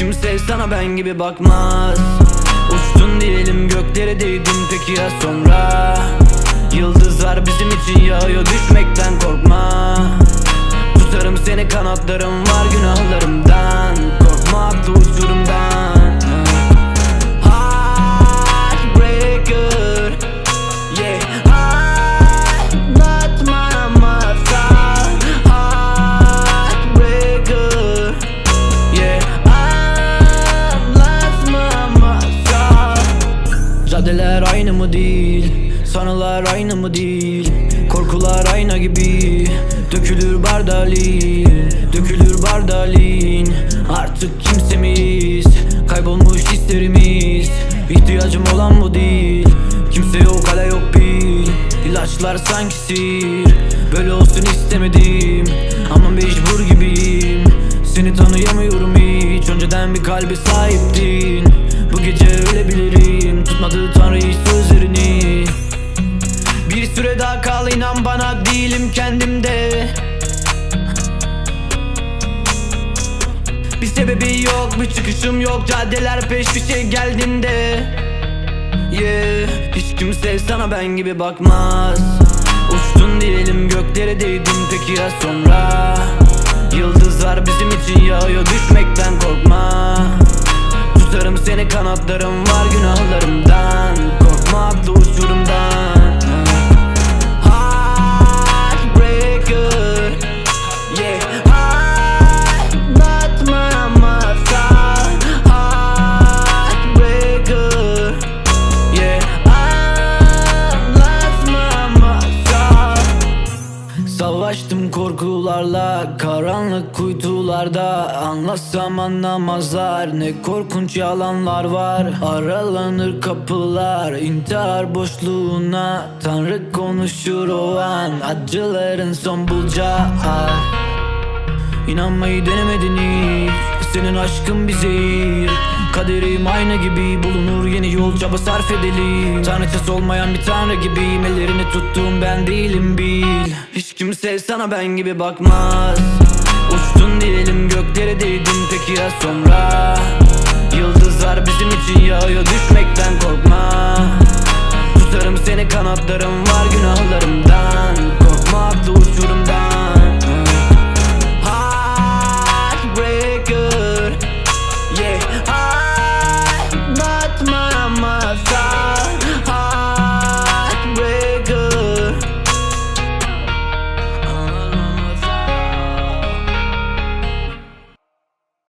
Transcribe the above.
kimse sana ben gibi bakmaz. Uçtun diyelim göklere değdin. Peki ya sonra? Yıldızlar bizim için yağıyor düşmekten korkma. Tutarım seni kanatlarım değil. Sanılar aynı mı değil? Korkular ayna gibi. Dökülür bardalin Dökülür bardalin. Artık kimsemiz Kaybolmuş hislerimiz. İhtiyacım olan bu değil. Kimse yok hala yok bil. İlaçlar sanki sihir. Böyle olsun istemedim. Ama mecbur gibiyim. Seni tanıyamıyorum hiç. Önceden bir kalbe sahiptin. Bu gece ölebilirim. Tutmadı tanrı hiç sözlerini Bir süre daha kal inan bana değilim kendimde. Bir sebebi yok bir çıkışım yok Caddeler peş peşe geldiğinde. Yeah Hiç kimse sana ben gibi bakmaz. Uçtun diyelim göklere değdin peki ya sonra? Yıldızlar bizim için yağıyor düşmekten korkma. Tutarım seni kanatlarım var günahlarımdan Savaştım korkularla Karanlık kuytularda. Anlatsam anlamazlar Ne korkunç yalanlar var. Aralanır kapılar intihar boşluğuna. Tanrı konuşur o an Acıların son bulacağı. İnanmayı denemedin Senin aşkın bir zehir Kaderim ayna gibi bulunur yeni yol çaba sarf edelim. Tanrıçası olmayan bir tanrı gibiyim Ellerini tuttuğum ben değilim bil. Hiç kimse sana ben gibi bakmaz. Uçtun diyelim göklere değdin peki ya sonra? Yıldızlar bizim için yağıyor düşmekten